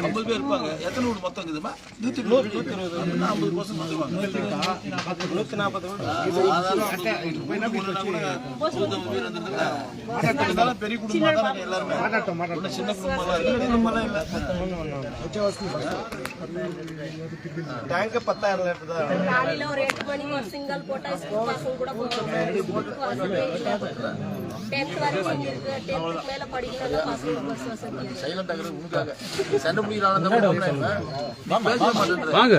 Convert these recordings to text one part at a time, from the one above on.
ஐம்பது பேர் இருப்பாங்க எத்தனை வீடு மொத்தம் இருக்குதுமா நூத்தி நூத்தி இருபது ஐம்பது பர்சன்ட் வந்துருவாங்க நூத்தி நாற்பது பெரிய குடும்பமா தான் எல்லாருமே சின்ன குடும்பம் குடும்பம்லாம் இல்ல டேங்க் பத்தாயிரம் லிட்டர் தான் சிங்கிள் போட்டா கூட டென்த் வரைக்கும் இங்க இருக்கு. டென்த்துக்கு மேல படிக்கிறதா பசங்க பஸ் வசதி இல்லை. சைலண்ட் ஆகுறது உனக்காக சண்டை முடியல பேச மாட்டேன் வாங்க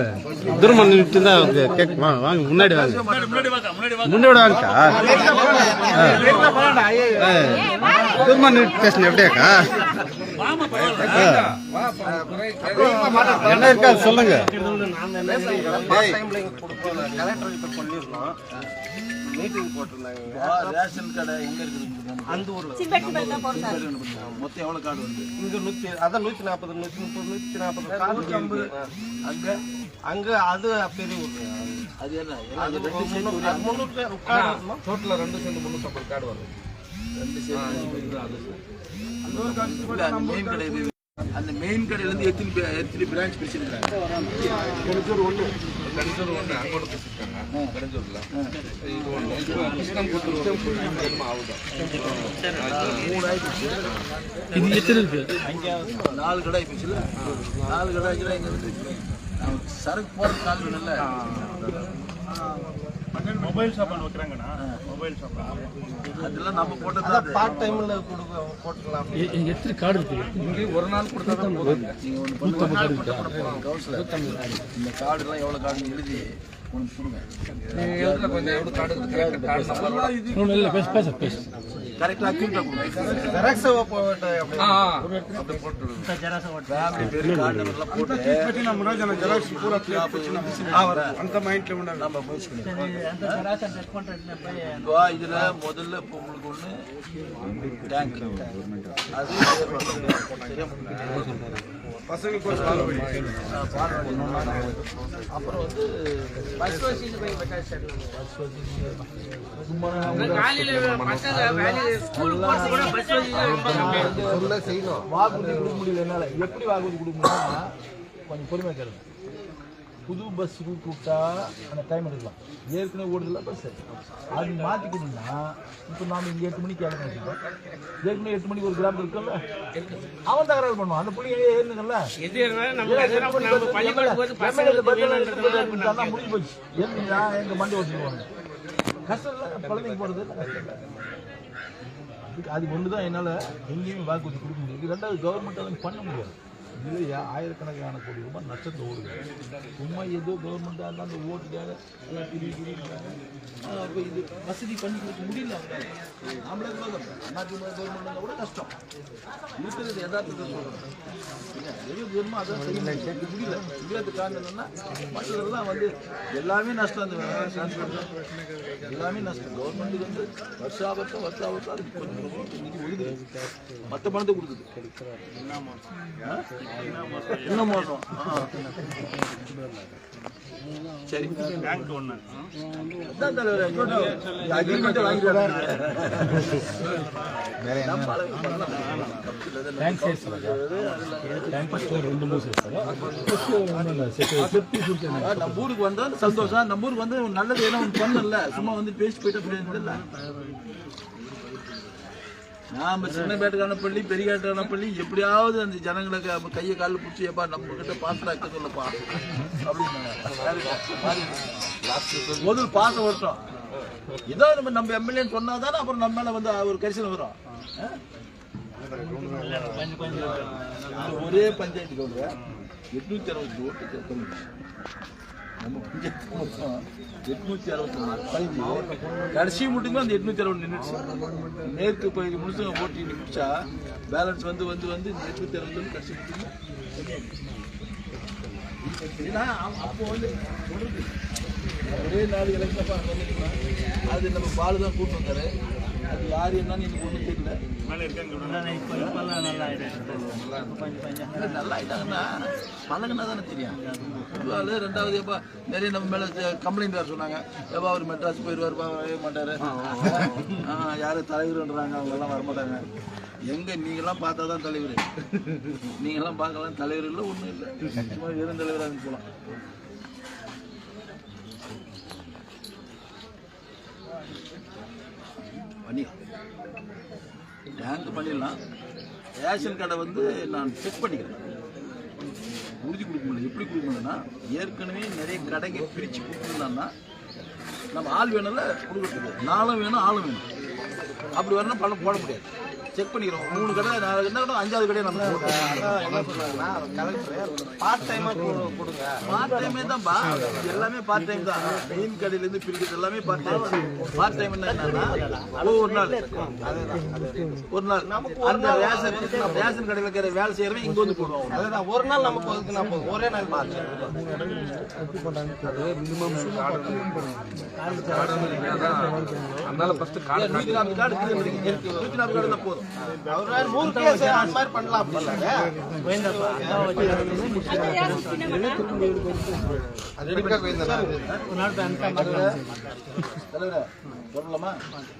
தூரமா நின்றுட்டு தான் கேட்க வாங்க வாங்க. முன்னாடி வாங்க. முன்னாடி வாங்கக்கா தூரமா நின்று பேசணும் எப்படியாக்கா என்ன இருக்கா? சொல்லுங்க. மீட்டிங் போட்டிருந்தாங்க. ரேஷன் கடை எங்க இருக்குது அந்த ஊர்ல. மொத்தம் எவ்வளவு கார்டு வருது? இங்க நூத்தி அதான் நூத்தி நாற்பது நூத்தி முப்பது நூத்தி நாற்பது கார்டு ஐம்பது. அங்க அங்க அது பெரிய ஊர். அது என்ன? அது அது ரெண்டு சேர்ந்து முன்னூறு- அது? டோட்டலா ரெண்டு சேர்ந்து முன்னூத்தம்பது கார்டு வரும் ரெண்டு சேர்ந்து இல்ல, அந்த மெயின் கடை இது. அந்த மெயின் கடையில இருந்து எத்தனை எத்தனை பிரான்ச் பிரிச்சிருக்காங்க. கடிச்சூர் ஒண்ணு கடிச்சூர் ஒண்ணு அங்கோட பேசிருக்காங்க கடிச்சூர்ல இது ஒண்ணு இப்போ கிருஷ்ணம்புத்தூர் வேணுமா? ஆகுதான் மூணு ஆயிடுச்சு. இது எத்தனை நாலு கடை ஆயிடுச்சுல நாலு கடை இங்க வந்து சரக்கு போற கால் வேணும்ல. மொபைல் ஷாப் ஒன்று வைக்கிறாங்கண்ணா. மொபைல் ஷாப் அதெல்லாம் நம்ம போட்டது பார்ட் டைம்ல கொடுக்க போட்டுக்கலாம். இங்கே ஒரு நாள் கொடுத்தா தான் போதும் நீங்க ஒண்ணு பண்ணுங்க ஒரு நாள் போட்டா கூட போதும். கவுன்சிலர். இந்த கார்டு எல்லாம் எவ்வளவு கார்டு எழுதி உனக்கு கொடுங்க. நீங்க எழுதுல கொஞ்சம் எவ்வளவு கார்டு இருக்கு? கார்டு நம்பர் கரெக்டா அக்யூரேட்டா கொடுங்க ஜெராக்ஸ் போட்டு அப்படியே ஆ ஆ. அப்படி போட்டு விடுங்க. ஃபேமிலி பேரு கார்டு நம்பர் எல்லாம் போட்டு அந்த மைண்ட்ல உண்டா நம்ம முடிச்சுக்கணும் இப்போ இதுல முதல்ல இப்போ உங்களுக்கு ஒண்ணு டேங்க் அது பசங்களுக்கு ஒரு பால் வழி. ஆ, பால் போடணும். அப்புறம் வந்து சொல்ல செய்யணும். வாக்குறுதி கொடுக்க முடியல என்னால. எப்படி வாக்குறுதி கொடுக்க முடியும்னா கொஞ்சம் பொறுமையா கேளுங்க. புது பஸ் கூப்பிட்டா அந்த டைம் எடுக்கலாம். ஏற்கனவே ஓடுதில்ல பஸ் அது மாற்றி கொடுங்கன்னா இப்போ நாம இங்கே எட்டு மணிக்கு கிளம்பி வச்சுக்கோம் ஏற்கனவே எட்டு மணிக்கு ஒரு கிராமம் இருக்குல்ல அவன் தகராறு பண்ணுவான். அந்த புள்ளி ஏறுனுங்கல்ல முடிஞ்சு போச்சு. ஏன்னா எங்க மண்டி ஓட்டிடுவாங்க கஷ்டம் இல்லை குழந்தைங்க இல்லை அதுக்கு அது ஒன்று தான் என்னால் எங்கேயுமே வாக்குறுதி கொடுக்க முடியாது ரெண்டாவது கவர்மெண்ட் அதை பண்ண முடியாது. இல்லையா? ஆயிரக்கணக்கான கோடி ரூபாய் நஷ்டத்தை ஓடுது. சும்மா ஏதோ கவர்மெண்ட் அந்த அந்த ஓட்டுக்காக எல்லாம் திடீர்னு இப்போ இது வசதி பண்ணி கொடுக்க முடியல நாமளே கூட நாட்டு கவர்மெண்ட் கூட கஷ்டம். இருக்கிறது யதார்த்தத்தை சொல்கிறோம் எது வேணுமோ அதான் கேட்க முடியல. முடியாத காரணம் என்னன்னா மற்றதெல்லாம் வந்து எல்லாமே நஷ்டம் அந்த எல்லாமே நஷ்டம். கவர்மெண்ட்டுக்கு வந்து வருஷா வருஷம் வருஷா வருஷம் அதுக்கு கொஞ்சம் நிதி ஒழுகுது மற்ற பணத்தை கொடுக்குது. என்ன மோசம். சரி. பேங்க் அதான் தலைவர் அக்ரிமெண்ட் நம்ம ஊருக்கு வந்தா சந்தோஷம். நம்ம ஊருக்கு வந்து நல்லது ஏன்னா ஒன்று பண்ணல. சும்மா வந்து பேசி போயிட்டு இல்ல. நாம சின்ன பேட்டுக்கான பள்ளி பெரிய பள்ளி எப்படியாவது அந்த ஜனங்களுக்கு கையை காலில் பிடிச்சி எப்பா நம்ம கிட்ட பாசம் இருக்க சொல்லப்பா. அப்படின்னு முதல் பாசம் வரட்டும் ஏதோ நம்ம நம்ம எம்எல்ஏன்னு சொன்னாதானே அப்புறம் நம்ம மேல வந்து ஒரு கரிசனம் வரும். ஆ? ஒரே பஞ்சாயத்து கவுண்டர் எட்நூத்தி அறுபத்தி ஓட்டு கம்மி எட்நூத்தி அறுபத்தி பதினஞ்சு கடைசி மட்டுமே அந்த எட்நூத்தி அறுபது நின்றுச்சு மேற்கு பகுதி முழுசும் போட்டி முடிச்சா பேலன்ஸ் வந்து வந்து வந்து இந்த எட்நூத்தி அறுபது கடைசி மட்டுமே ஏன்னா அப்போ வந்து ஒரே நாடு இலக்கப்பா அது நம்ம பால் தான் கூட்டு வந்தாரு. அது யார் என்னன்னு எனக்கு ஒன்றும் தெரியல. மேலே இருக்காங்க இப்பெல்லாம் நல்லா ஆயிட்டாங்கன்னா பழகுனா தானே தெரியும். புதுவாள் ரெண்டாவது எப்பா நிறைய நம்ம மேலே கம்ப்ளைண்ட் வேறு சொன்னாங்க. எப்பா அவர் மெட்ராஸ் போயிடுவாருப்பா வரவே மாட்டாரு. யாரும் தலைவர்ன்றாங்க அவங்க எல்லாம் வரமாட்டாங்க. எங்க நீங்கெல்லாம் பார்த்தா தான் தலைவர். நீங்கெல்லாம் பார்க்கலாம் தலைவர் இல்லை ஒன்றும் இல்லை. சும்மா வெறும் தலைவராக போகலாம் பண்ணி. பேங்க் பண்ணிடலாம். ரேஷன் கடை வந்து நான் செக் பண்ணிக்கிறேன். உறுதி கொடுக்க முடியல. எப்படி கொடுக்க முடியலன்னா ஏற்கனவே நிறைய கடைங்க பிரித்து கொடுத்துருந்தான்னா நம்ம ஆள் வேணும்ல கொடுக்கறதுக்கு. நாளும் வேணும் ஆளும் வேணும். அப்படி வரணும் பணம் போட முடியாது. செக் பண்ணிக்கிறோம். மூணு கடை நாலு கடை கூட அஞ்சாவது கடையை நம்ம என்ன சொல்றாங்கன்னா கலெக்டர் பார்ட் டைமா கொடுங்க. பார்ட் டைமே தான்ப்பா. இது எல்லாமே பார்ட் டைம் தான். மீன் கடையில இருந்து பிரிக்கிறது எல்லாமே பார்ட் டைம் பார்ட் டைம் என்னன்னா ஒரு நாள். ஒரு நாள். அந்த ரேஷன் ரேஷன் கடையில் இருக்கிற வேலை செய்யறவன் இங்க வந்து போடுவாங்க அதுதான். ஒரு நாள் நமக்கு ஒதுக்குனா போதும். ஒரே நாள் பார்த்து அதனால ஃபர்ஸ்ட் கார்டு நூத்தி நாற்பது கார்டு. நூத்தி நாற்பது கார்டு தான் போதும். சொல்லலாமா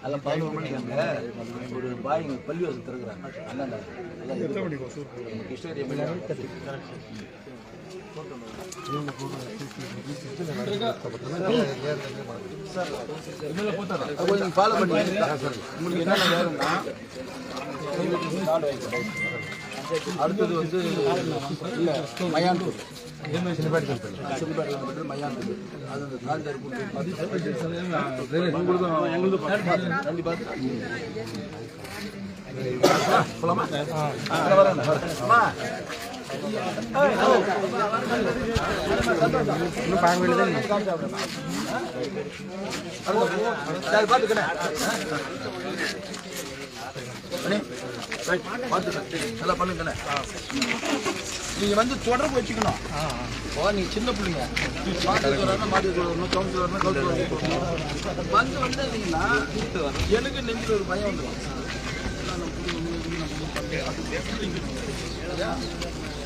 அதில் பதினோரு மணிக்கு ஒரு பாய்ங்க பள்ளி கிருஷ்ணகிரி எம்எல்ஏ அது கொஞ்சம் ஃபாலோ பண்ணி உங்களுக்கு என்னென்ன வேணும்னா அடுத்தது வந்து இல்லை மயான்பூர் சிறுபாடு மயான்பூர் அது அந்த தாழ்ந்தார் ரைட், நல்லா பண்ணுங்கண்ணே. நீங்க வந்து தொடர்பு வச்சுக்கணும் ஓ நீங்க சின்ன பிள்ளைங்க மாட்டு வரணும் வரணும் கவுன்சில் வரணும் கவுன்சில் வரணும் வந்து வந்தீங்கன்னா எனக்கு நெஞ்சில் ஒரு பயம் வந்துடும்